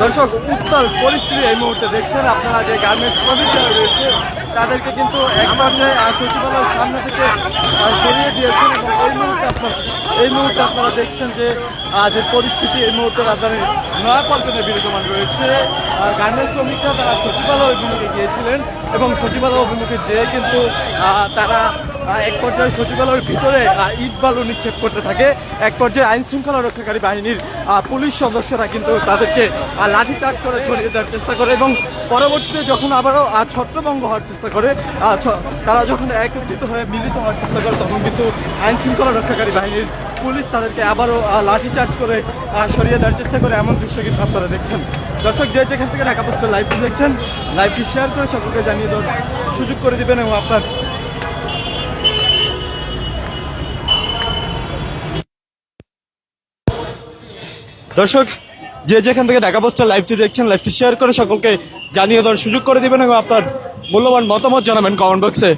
দর্শক উত্তাল পরিস্থিতি এই মুহূর্তে দেখছেন আপনারা যে গার্মেন্টস যারা রয়েছে তাদেরকে কিন্তু এক পর্যায়ে সচিবালয়ের সামনে থেকে সরিয়ে দিয়েছেন এবং এই মুহূর্তে আপনার এই মুহূর্তে আপনারা দেখছেন যে যে পরিস্থিতি এই মুহূর্তে রাজধানীর নয়াপল্টনে বিরাজমান রয়েছে। আহ, গার্মেন্টস শ্রমিকরা তারা সচিবালয় অভিমুখে গিয়েছিলেন এবং সচিবালয় অভিমুখে যেয়ে কিন্তু তারা এক পর্যায়ে সচিবালয়ের ভিতরে ইট বালু নিক্ষেপ করতে থাকে। এক পর্যায়ে আইন শৃঙ্খলা রক্ষাকারী বাহিনীর পুলিশ সদস্যরা কিন্তু তাদেরকে লাঠিচার্জ করে ছড়িয়ে দেওয়ার চেষ্টা করে এবং পরবর্তীতে যখন আবারও ছত্রভঙ্গ হওয়ার চেষ্টা করে তারা যখন একত্রিত হয়ে মিলিত হওয়ার চেষ্টা করে, তখন কিন্তু আইন শৃঙ্খলা রক্ষাকারী বাহিনীর পুলিশ তাদেরকে আবারও লাঠিচার্জ করে সরিয়ে দেওয়ার চেষ্টা করে এমন দৃশ্য কিন্তু আপনারা দেখছেন। দর্শক, যে যেখান থেকে ঢাকা পোস্টের লাইভটি দেখছেন লাইভটি শেয়ার করে সকলকে জানিয়ে দেওয়ার সুযোগ করে দিবেন এবং আপনার দর্শক, যে যেখান থেকে ঢাকা পোস্টার লাইভটি দেখছেন লাইভটি শেয়ার করে সকলকে জানিয়ে দেওয়ার সুযোগ করে দিবেন এবং আপনার মূল্যবান মতামত জানাবেন কমেন্ট বক্সে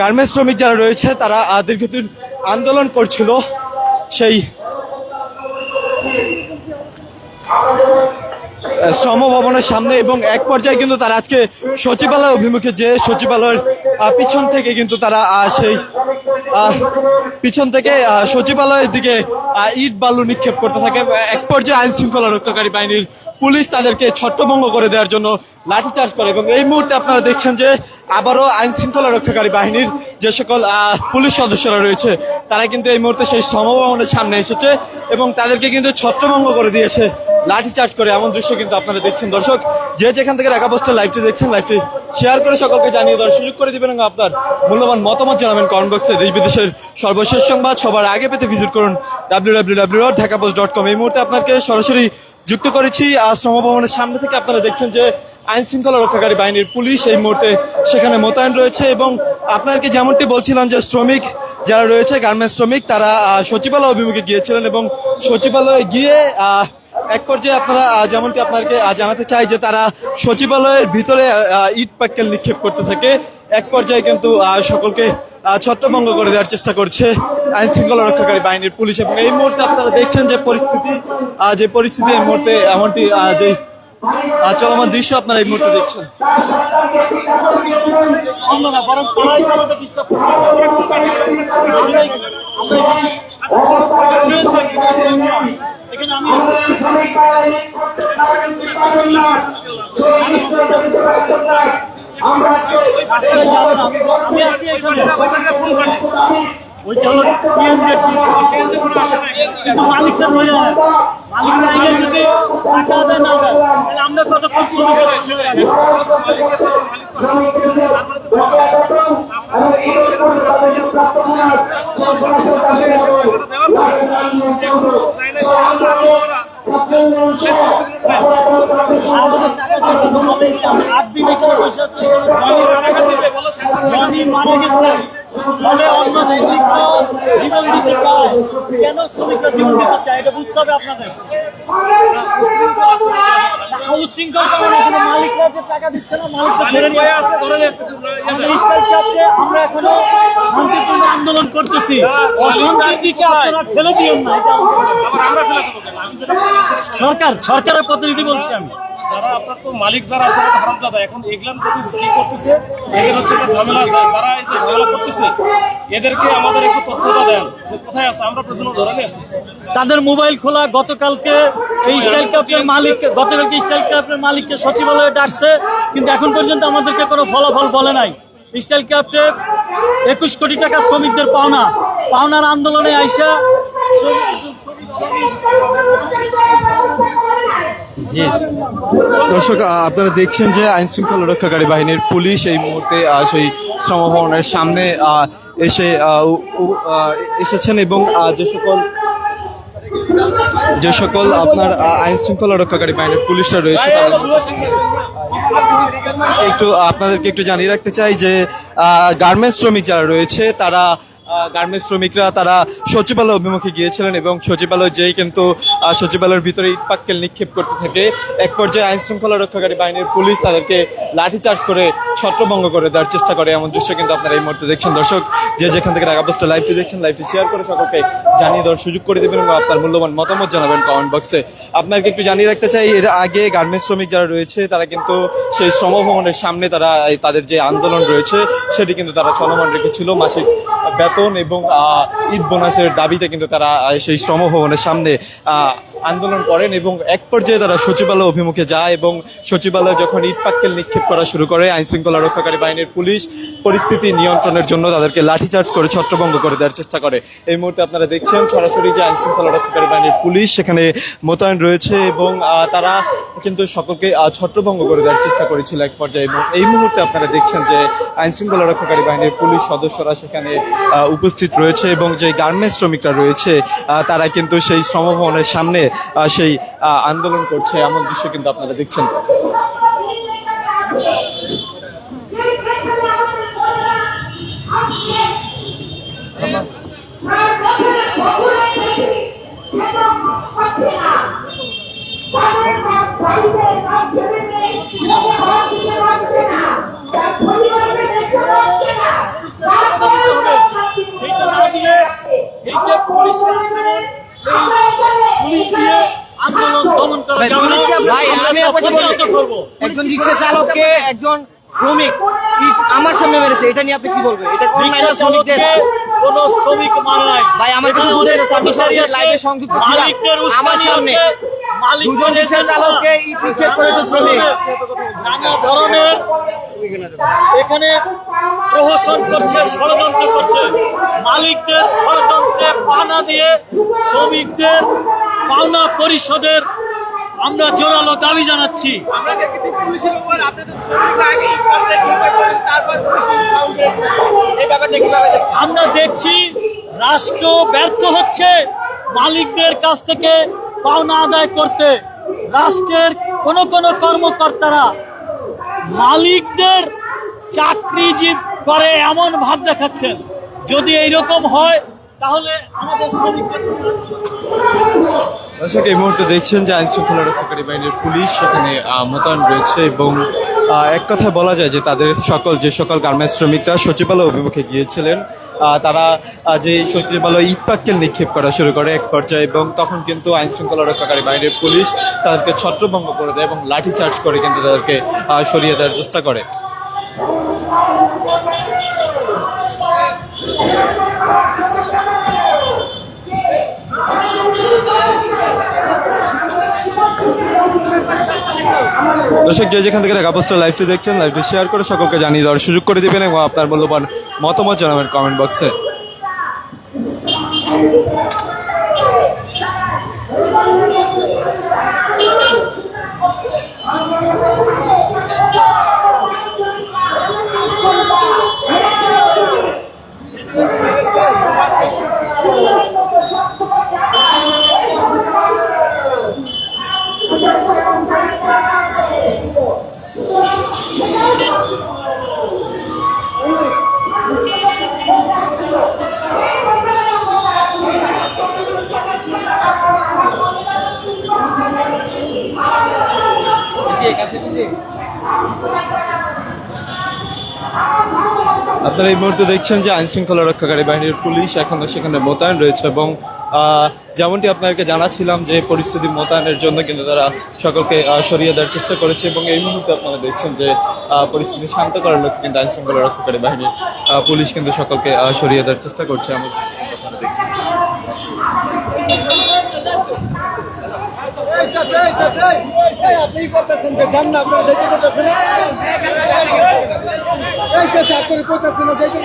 গার্মেন্টস শ্রমিক যারা রয়েছে, তারা দীর্ঘদিন আন্দোলন করছিল সেই শ্রম ভবনের সামনে এবং এক পর্যায়ে কিন্তু তারা আজকে সচিবালয় অভিমুখে যে সচিবালয়ের পিছন থেকে কিন্তু তারা সেই পিছন থেকে সচিবালয়ের দিকে ইট বালু নিক্ষেপ করতে থাকে। এক পর্যায়ে আইন শৃঙ্খলা রক্ষাকারী বাহিনীর পুলিশ তাদেরকে ছত্রভঙ্গ করে দেওয়ার জন্য লাঠিচার্জ করে এবং এই মুহূর্তে আপনারা দেখছেন যে আবারও আইন শৃঙ্খলা রক্ষাকারী বাহিনীর যে সকল পুলিশ সদস্যরা রয়েছে, তারা কিন্তু এই মুহূর্তে সেই সমভবনের সামনে এসেছে এবং তাদেরকে কিন্তু ছত্রভঙ্গ করে দিয়েছে লাঠিচার্জ করে। এমন দৃশ্য কিন্তু আপনারা দেখছেন। দর্শক, যে যেখান থেকে ঢাকা পোস্টের লাইভটি দেখছেন, লাইভটি শেয়ার করে সকলকে জানিয়ে দেওয়ার সুযোগ করে দিবেন এবং আপনার মূল্যবান মতামত জানাবেন কমেন্ট বক্সে। দেশ বিদেশের সর্বশেষ সংবাদ সবার আগে পেতে ভিজিট করুন W W W Dhaka post dot com এই মুহূর্তে আপনাকে সরাসরি যুক্ত করেছি আর শ্রমভবনের সামনে থেকে আপনারা দেখছেন যে আইন শৃঙ্খলা রক্ষাকারী বাহিনীর পুলিশ এই মুহূর্তে সেখানে মোতায়েন রয়েছে এবং আপনাদেরকে যেমনটি বলছিলাম যে শ্রমিক যারা রয়েছে, গার্মেন্টস শ্রমিক, তারা সচিবালয় অভিমুখে গিয়েছিলেন এবং সচিবালয়ে গিয়ে এক পর্যায়ে আপনারা যেমনটি আপনাকে জানাতে চাই যে তারা সচিবালয়ের ভিতরে ইট পাক্কেল নিক্ষেপ করতে থাকে। এক পর্যায়ে কিন্তু সকলকে ছত্রভঙ্গ করে দেওয়ার চেষ্টা করছে আইন শৃঙ্খলা রক্ষাকারী বাহিনীর পুলিশ এবং এই মুহূর্তে আপনারা দেখছেন যে পরিস্থিতি যে পরিস্থিতি এই মুহূর্তে এমনটি যে আহ, চলমান দৃশ্য আপনারা এই মুহূর্তে দেখছেন। আমি আছি এখানে ওইটা হলো PNZ কিন্তু মালিকরা রয়ে যায় আমরা কতক্ষণ শ্রমিকের শুনে রাখি আমাদের টাকা দিয়ে কিছু হবে কি? আমরা আট দিন এখানে বসে আছি জনি দিবে বলো জনি মারা গেছে ফলে অন্য শ্রমিকরা জীবন দিতে চায়। কেন শ্রমিকরা জীবন দিতে চায়? এটা বুঝতে হবে আপনাদের। উশৃঙ্খল কারণ এখানে মালিকরা যে টাকা দিচ্ছে না মালিকরা ধরে নিয়ে আসছে ধরে নিয়ে আমরা এখনও শান্তিপূর্ণ আন্দোলন করতেছি। অশান্তির দিকে আপনারা ঠেলে দিয়েন না। সরকার সরকারের প্রতিনিধি বলছি আমি। যারা আপনার তো মালিক যারা আছে তারা হারামজাদা এখন এগুলাম যদি কি করতেছে এদের হচ্ছে ঝামেলা যারা এই যে ঝামেলা করতেছে এদেরকে আমাদের একটু তথ্যটা দেন যে কোথায় আছে। আমরা প্রয়োজন ধরে নিয়ে আসতেছি। তাদের মোবাইল খোলা গতকালকে এই স্টাইল ক্যাপের মালিক গতকালকে স্টাইল ক্যাপের মালিককে সচিবালয়ে ডাকছে কিন্তু এখন পর্যন্ত আমাদেরকে কোনো ফলাফল বলে নাই। স্টাইল ক্যাপে একুশ কোটি টাকা শ্রমিকদের পাওনা। পাওনার আন্দোলনে আইসা দর্শক আপনারা দেখছেন যে আইন শৃঙ্খলা রক্ষাকারী বাহিনীর পুলিশ এই মুহূর্তে সেই শ্রমভবনের সামনে এসে এসেছেন এবং যে সকল যে সকল আপনার আইন শৃঙ্খলা রক্ষাকারী বাহিনীর পুলিশরা রয়েছে একটু, আপনাদেরকে একটু জানিয়ে রাখতে চাই যে গার্মেন্টস শ্রমিক যারা রয়েছে, তারা গার্মেন্টস শ্রমিকরা তারা সচিবালয় অভিমুখে গিয়েছিলেন এবং সচিবালয় যেই কিন্তু সচিবালয়ের ভিতরে ইট পাটকেল নিক্ষেপ করতে থাকে, এক পর্যায়ে আইন শৃঙ্খলা রক্ষাকারী বাহিনীর পুলিশ তাদেরকে লাঠিচার্জ করে ছত্রভঙ্গ করে দেওয়ার চেষ্টা করে। এমন দৃশ্য কিন্তু আপনারা এই মুহূর্তে দেখছেন। দর্শক, যে যেখান থেকে ঢাকা পোস্টের লাইভটি দেখছেন লাইভটি শেয়ার করে সকলকে জানিয়ে দেওয়ার সুযোগ করে দেবেন এবং আপনার মূল্যবান মতামত জানাবেন কমেন্ট বক্সে আপনাকে একটু জানিয়ে রাখতে চাই, এর আগে গার্মেন্টস শ্রমিক যারা রয়েছে, তারা কিন্তু সেই শ্রমভবনের সামনে তারা তাদের যে আন্দোলন রয়েছে, সেটি কিন্তু তারা চলমান রেখেছিল। মাসিক বেতন এবং ঈদ বোনাসের দাবিতে কিন্তু তারা সেই শ্রমভবনের সামনে আন্দোলন করেন এবং এক পর্যায়ে তারা সচিবালয় অভিমুখে যায় এবং সচিবালয় যখন ইট পাটকেল নিক্ষেপ করা শুরু করে আইন শৃঙ্খলা রক্ষাকারী বাহিনীর পুলিশ পরিস্থিতি নিয়ন্ত্রণের জন্য তাদেরকে লাঠিচার্জ করে ছত্রভঙ্গ করে দেওয়ার চেষ্টা করে। এই মুহূর্তে আপনারা দেখছেন সরাসরি যে আইন শৃঙ্খলা রক্ষাকারী বাহিনীর পুলিশ সেখানে মোতায়েন রয়েছে এবং তারা কিন্তু সকলকে ছত্রভঙ্গ করে দেওয়ার চেষ্টা করেছিল এক পর্যায়ে এবং এই মুহূর্তে আপনারা দেখছেন যে আইন শৃঙ্খলা রক্ষাকারী বাহিনীর পুলিশ সদস্যরা সেখানে উপস্থিত রয়েছে এবং যে গার্মেন্টস শ্রমিকরা রয়েছে তারা কিন্তু সেই শ্রমভবনের সামনে সেই আন্দোলন করছে এমন দৃশ্য কিন্তু আপনারা দেখছেন সেইটা না দিয়ে এই যে পুলিশ আচরণ এই পুলিশ দিয়ে আন্দোলন দমন করা ভাই, যাবে না পুলিশকে আপনার- আমরা আমি তা আপনাকে প্রতিহত বলছি। করব একজন রিক্সা চালককে একজন শ্রমিক। আমার সামনে মেরেছে এটা নিয়ে আপনি কি বলবেন? এটা অন্যায় শ্রমিকদের? কোন শ্রমিক মারে নাই। ভাই, আমার কাছে লাইভে সংযুক্ত। ছিলাম। সামনে দুজন রিক্সা চালককে ইট নিক্ষেপ করেছে শ্রমিক। নানা ধরনের এখানে প্রহসন করছে ষড়যন্ত্র করছে। মালিকদের ষড়যন্ত্রে পানা দিয়ে শ্রমিকদের পাওনা পরিশোধের আমরা জোরালো দাবি জানাচ্ছি। আমরা দেখছি রাষ্ট্র ব্যর্থ হচ্ছে মালিকদের কাছ থেকে পাওনা আদায় করতে। রাষ্ট্রের কোন কোন কর্মকর্তারা মালিকদের চাকরিজীব করে এমন ভাব দেখাচ্ছেন। যদি এইরকম হয় তাহলে আমাদের দর্শক, এই মুহূর্তে দেখছেন যে আইন শৃঙ্খলা রক্ষাকারী বাহিনীর পুলিশ সেখানে মোতায়েন রয়েছে এবং এক কথায় বলা যায় যে তাদের সকল, যে সকল গার্মেন্টস শ্রমিকরা সচিবালয় অভিমুখে গিয়েছিলেন তারা যে সচিবালয় ইট পাটকেল নিক্ষেপ করা শুরু করে এক পর্যায়ে এবং তখন কিন্তু আইন শৃঙ্খলা রক্ষাকারী বাহিনীর পুলিশ তাদেরকে ছত্রভঙ্গ করে দেয় এবং লাঠিচার্জ করে কিন্তু তাদেরকে সরিয়ে দেওয়ার চেষ্টা করে। দর্শক, যে যেখান থেকে দেখা পোস্টার লাইভটি দেখছেন লাইভটি শেয়ার করে সকলকে জানিয়ে দেওয়ার সুযোগ করে দিবেন এবং আপনার মূল্যবান মতামত জানাবেন কমেন্ট বক্সে আপনারা এই মুহূর্তে দেখছেন যে আইনশৃঙ্খলা রক্ষাকারী বাহিনীর পুলিশ এখনও সেখানে মোতায়েন রয়েছে এবং যেমনটি আপনাদেরকে জানাচ্ছিলাম যে পরিস্থিতি মোতায়েনের জন্য কিন্তু তারা সকলকে সরিয়ে দেওয়ার চেষ্টা করেছে এবং এই মুহূর্তে আপনারা দেখছেন যে পরিস্থিতি শান্ত করার লক্ষ্যে কিন্তু আইনশৃঙ্খলা রক্ষাকারী বাহিনীর পুলিশ কিন্তু সকলকে সরিয়ে দেওয়ার চেষ্টা করছে। এমন দৃশ্য কিন্তু আপনারা দেখছেন আপনি করতেছেন যে